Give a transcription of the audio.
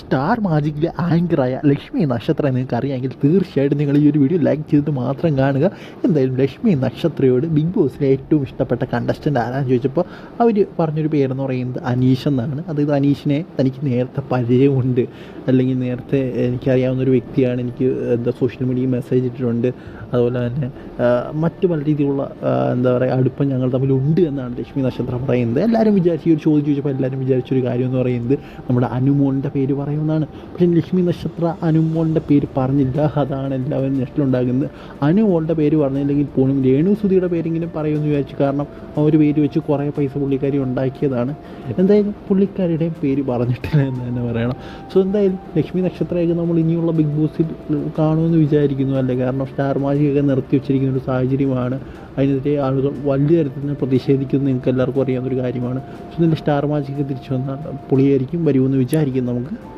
Star മാജിക്കിലെ ആങ്കറായ Lakshmi നക്ഷത്രം നിങ്ങൾക്ക് അറിയാമെങ്കിൽ തീർച്ചയായിട്ടും നിങ്ങൾ ഈ ഒരു വീഡിയോ ലൈക്ക് ചെയ്തിട്ട് മാത്രം കാണുക. എന്തായാലും ലക്ഷ്മി നക്ഷത്രയോട് ബിഗ് ബോസിലെ ഏറ്റവും ഇഷ്ടപ്പെട്ട കണ്ടസ്റ്റന്റ് ആരാന്ന് ചോദിച്ചപ്പോൾ അവർ പറഞ്ഞൊരു പേരെന്ന് പറയുന്നത് അനീഷ് എന്നാണ്. അതായത് അനീഷിനെ തനിക്ക് നേരത്തെ പരിചയമുണ്ട്. അല്ലെങ്കിൽ നേരത്തെ എനിക്കറിയാവുന്ന ഒരു വ്യക്തിയാണ്. എനിക്ക് എന്താ സോഷ്യൽ മീഡിയയിൽ മെസ്സേജ് ഇട്ടിട്ടുണ്ട്. അതുപോലെ തന്നെ മറ്റു പല രീതിയിലുള്ള എന്താ പറയുക അടുപ്പം ഞങ്ങൾ തമ്മിലുണ്ട് എന്നാണ് ലക്ഷ്മി നക്ഷത്രം പറയുന്നത്. എല്ലാവരും വിചാരിച്ച ഒരു ചോദ്യം ചോദിച്ചപ്പോൾ എല്ലാവരും വിചാരിച്ചൊരു കാര്യം എന്ന് പറയുന്നത് നമ്മുടെ അനുമോളിന്റെ പേര് പറയുന്നതാണ്. പക്ഷേ ലക്ഷ്മി നക്ഷത്ര അനുമോളിന്റെ പേര് പറഞ്ഞില്ല. അതാണ് എല്ലാവരും നഷ്ടമുണ്ടാകുന്നത് അനുമോളുടെ പേര് പറഞ്ഞില്ലെങ്കിൽ പോലും രേണു സുധിയുടെ പേരെങ്കിലും പറയുമെന്ന് വിചാരിച്ചു കാരണം ആ ഒരു പേര് വെച്ച് കുറേ പൈസ പുള്ളിക്കാരി ഉണ്ടാക്കിയതാണ്. എന്തായാലും പുള്ളിക്കാരിയുടെയും പേര് പറഞ്ഞിട്ടില്ല എന്ന് തന്നെ പറയണം. സോ എന്തായാലും ലക്ഷ്മി നക്ഷത്രമൊക്കെ നമ്മൾ ഇനിയുള്ള ബിഗ് ബോസിൽ കാണുമെന്ന് വിചാരിക്കുന്നു. അല്ലേ? കാരണം സ്റ്റാർ മാജിക്കൊക്കെ നിർത്തി വെച്ചിരിക്കുന്ന ഒരു സാഹചര്യമാണ്. അതിനെതിരെ ആളുകൾ വലിയ തരത്തിൽ തന്നെ പ്രതിഷേധിക്കുന്നത് നിങ്ങൾക്ക് എല്ലാവർക്കും അറിയാവുന്ന ഒരു കാര്യമാണ്. സോ ഇതിന്റെ സ്റ്റാർ മാജിക്ക് തിരിച്ചു വന്നാൽ പുള്ളിയായിരിക്കും വരുമെന്ന് വിചാരിക്കും നമുക്ക്.